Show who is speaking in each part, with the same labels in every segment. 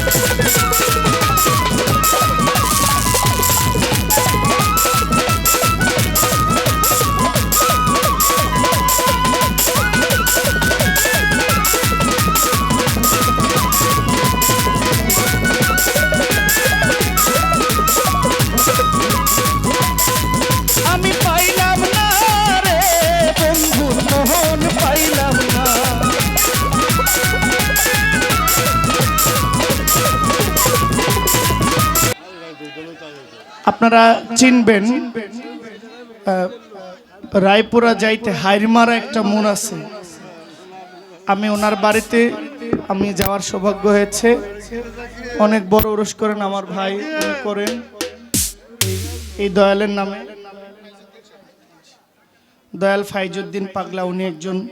Speaker 1: Thank you. আপনারা চিনবেন রায়পুরা যাইতে হাইরমারা একটা মন আছে। আমি ওনার বাড়িতে, আমি যাওয়ার সৌভাগ্য হয়েছে। অনেক বড় উরস করেন আমার ভাই করেন এই- দয়ালের নামে। দয়াল ফাইজুদ্দিন পাগলা, উনি একজন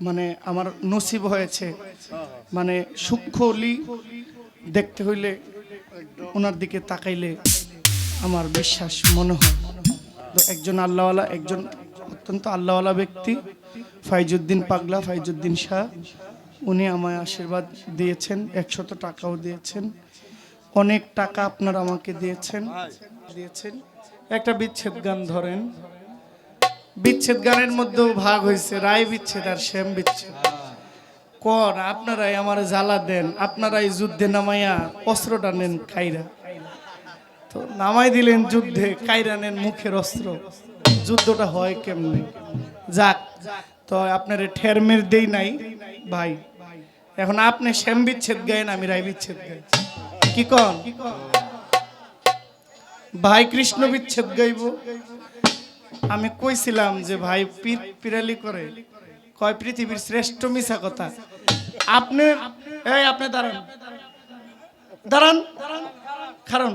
Speaker 1: মানে আমার নসিব হয়েছে। মানে সূক্ষ্মলি দেখতে হইলে ওনার দিকে তাকাইলে আমার বিশ্বাস, মনে হয়। একজন আল্লাহওয়ালা, একজন অত্যন্ত আল্লাহওয়ালা ব্যক্তি, ফাইজুদ্দিন পাগলা, ফাইজুদ্দিন শাহ, উনি আমায় আশীর্বাদ দিয়েছেন, একশত টাকাও দিয়েছেন। অনেক টাকা আপনারা আমাকে দিয়েছেন দিয়েছেন। একটা বিচ্ছেদ গান ধরেন। বিচ্ছেদ গানের মধ্যেও ভাগ হয়েছে, রায় বিচ্ছেদ আর শ্যাম বিচ্ছেদ। কর, আপনারাই আমার জ্বালা দেন, আপনারাই যুদ্ধে নামাইয়া অস্ত্রটা নেন কাইরা। তো নামাই দিলেন যুদ্ধে কাইরা নেন মুখের অস্ত্র। যুদ্ধটা হয় কেমনে? যাক, তো আপনার ঠেরমের দেই নাই, ভাই। এখন আপনি শ্যাম বিচ্ছেদ গায়েন, আমি রায় বিচ্ছেদ গাই। কি কন? ভাই কৃষ্ণ বিচ্ছেদ গাইব। আমি কইছিলাম যে ভাই পীর পিরালি করে। কয়, পৃথিবীর শ্রেষ্ঠ মিশা কথা। আপনি এই, আপনি দাঁড়ান। দাঁড়ান। কারণ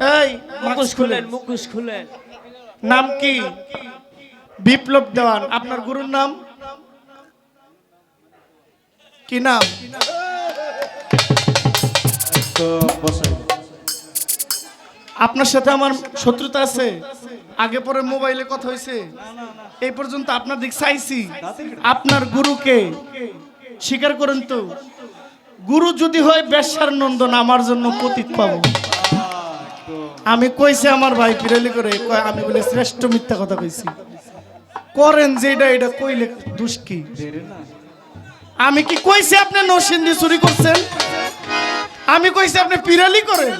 Speaker 1: এই
Speaker 2: মুখোশ খুলেন মুখোশ খুলেন।
Speaker 1: নাম কি? বিপ্লব দেওয়ান। আপনার গুরুর নাম? কি নাম? আপনার সাথে আমার শত্রুতা আছে। আগে পরে মোবাইলে কথা হয়েছে এই পর্যন্ত আপনার দিক চাইছি। আপনার গুরুকে স্বীকার করেন তো। গুরু যদি হয় বেশ্যার নন্দন আমার জন্য পতিত পাবো। আমি কইছি আমার ভাই পিরালি করে আমি বলে, শ্রেষ্ঠ মিথ্যা কথা কইছি। করেন যেটা, এটা কইলে দুষ কি? আমি কি কইছি আপনি নসিন্দি চুরি করছেন? আমি কইছি আপনি পিরালি করেন?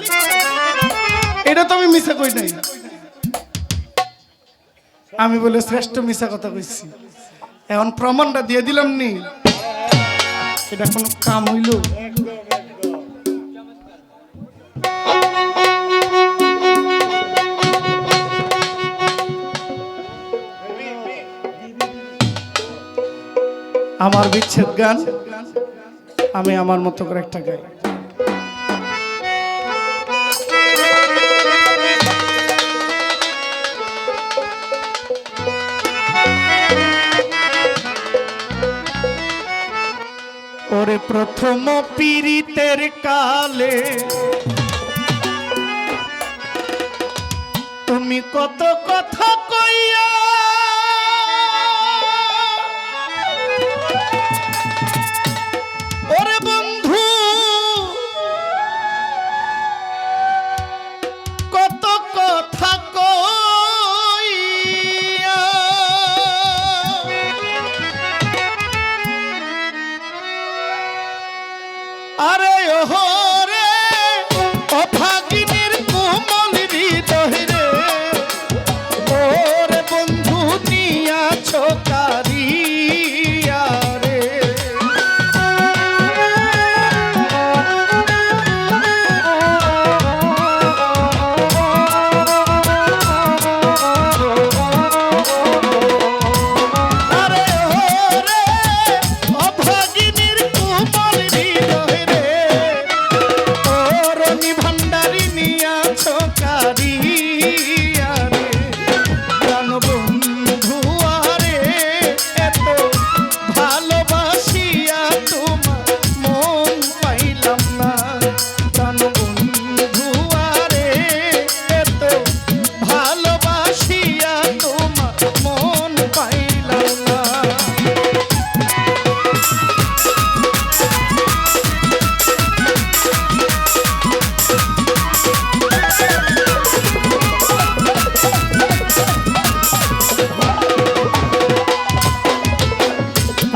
Speaker 1: এটা তো আমি মিছা কই নাই। আমি বলে, শ্রেষ্ঠ মিছা কথা কইছি। এখন প্রমাণটা দিয়ে দিলাম নি। এটা কোনো কাম হইল? আমার বিচ্ছেদ গান, আমি আমার মতো করে একটা গাই। ওরে প্রথম পীড়িতের কালে, তুমি কত কথা কইয়া Thank you.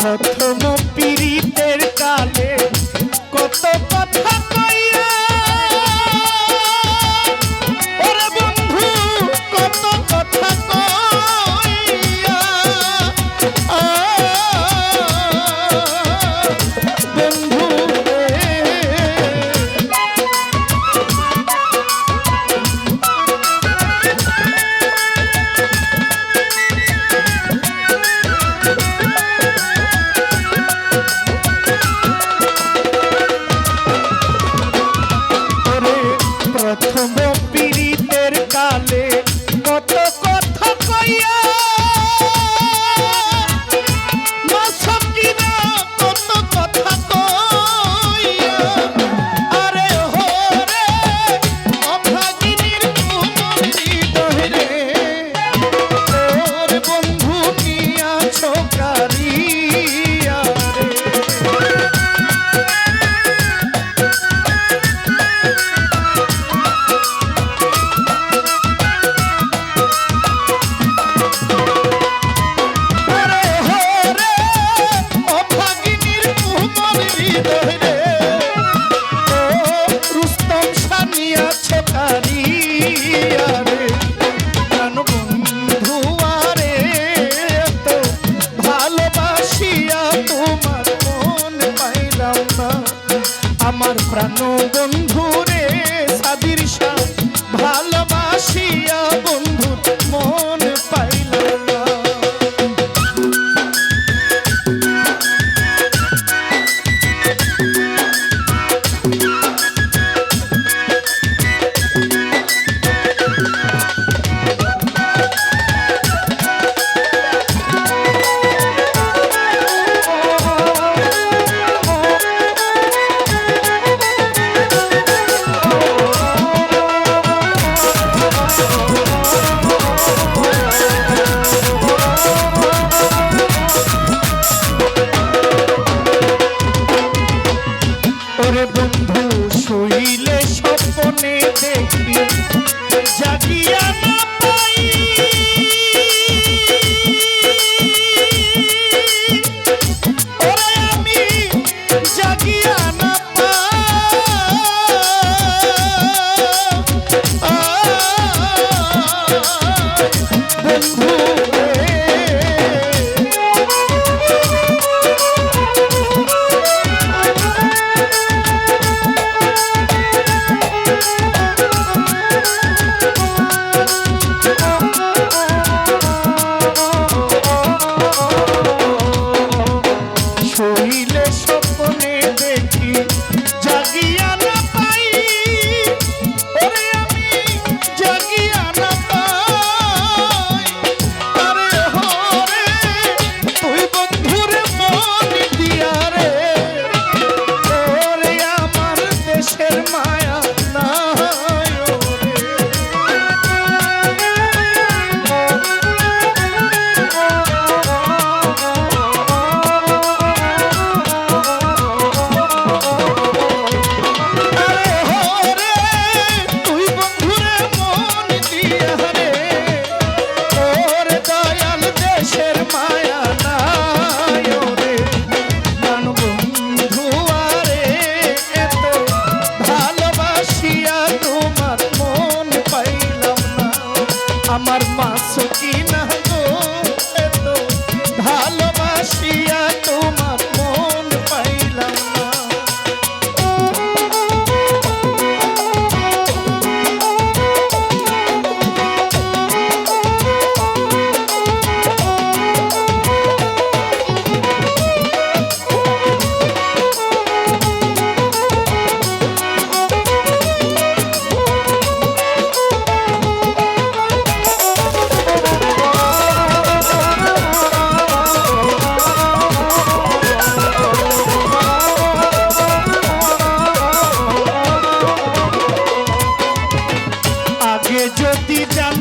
Speaker 1: প্রথম প্রাণ বন্ধু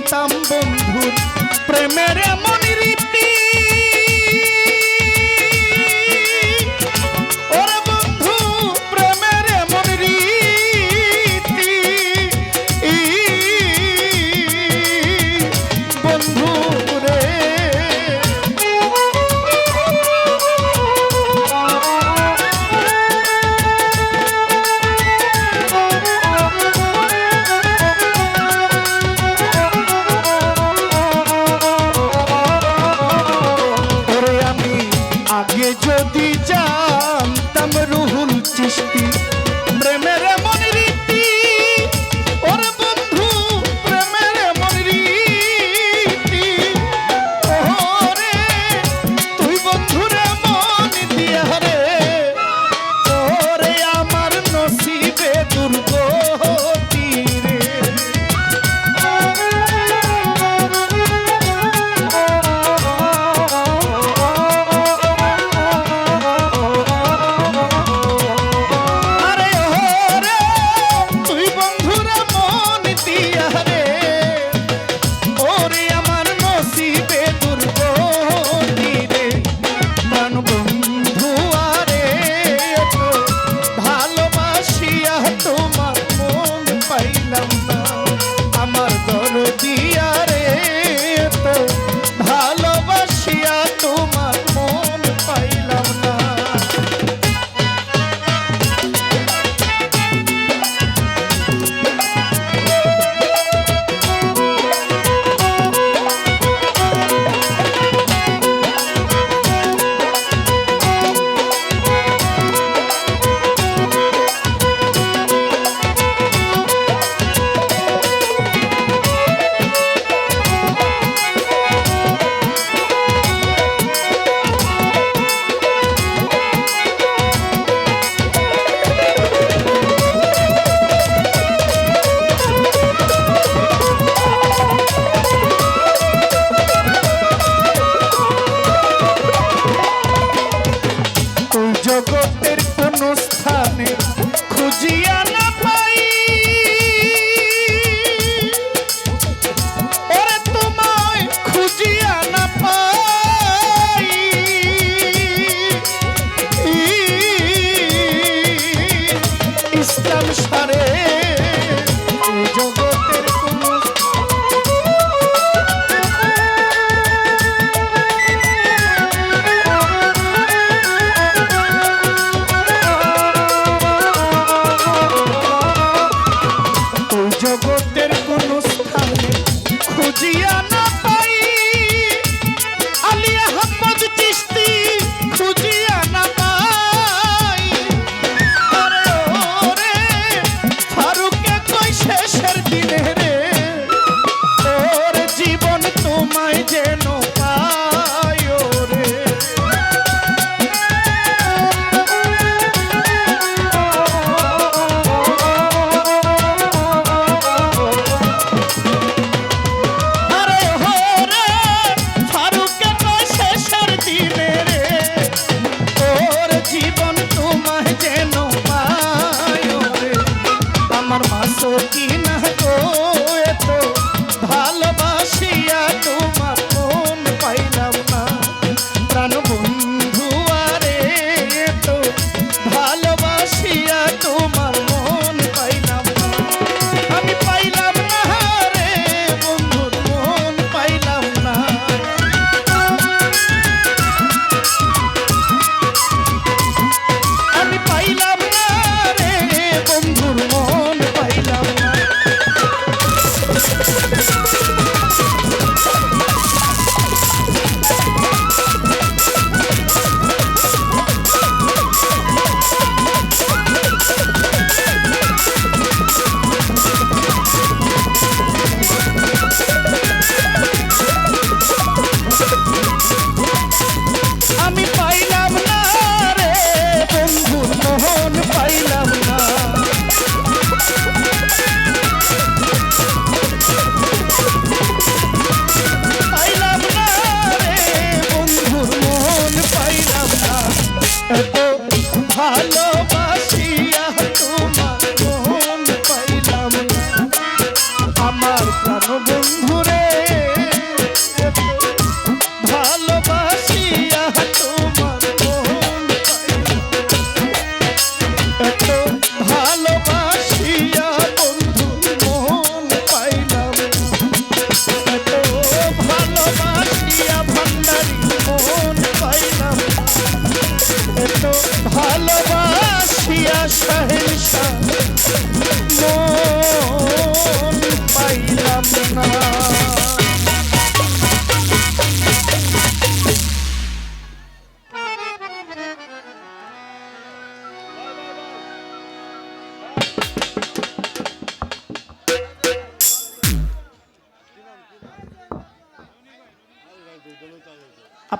Speaker 1: জানতাম বন্ধু প্রেমের আমার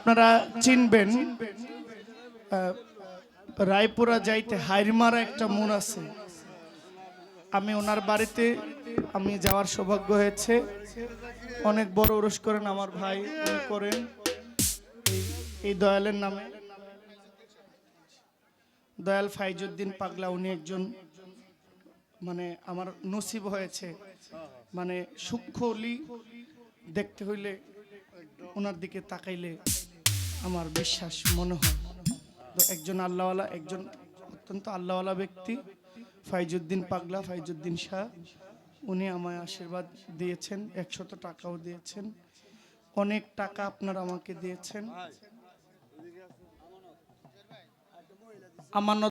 Speaker 1: আপনারা চিনবেন রায়পুরা যাইতে হাইরমারা একটা মোড় আছে। আমি ওনার বাড়িতে, আমি যাওয়ার সৌভাগ্য হয়েছে। অনেক বড় ওরস করেন আমার ভাই করেন এই দয়ালের নামে। দয়াল ফাইজুদ্দিন পাগলা, উনি একজন মানে আমার নসিব হয়েছে। মানে সূক্ষ্মলি দেখতে হইলে ওনার দিকে তাকাইলে আমার বিশ্বাস, মনে হয়। তো একজন আল্লাহওয়ালা, একজন অত্যন্ত আল্লাহওয়ালা ব্যক্তি, ফাইজুদ্দিন পাগলা, ফাইজুদ্দিন শাহ, উনি আমায় আশীর্বাদ দিয়েছেন, একশত টাকাও দিয়েছেন। অনেক টাকা আপনার আমাকে দিয়েছেন। আমানত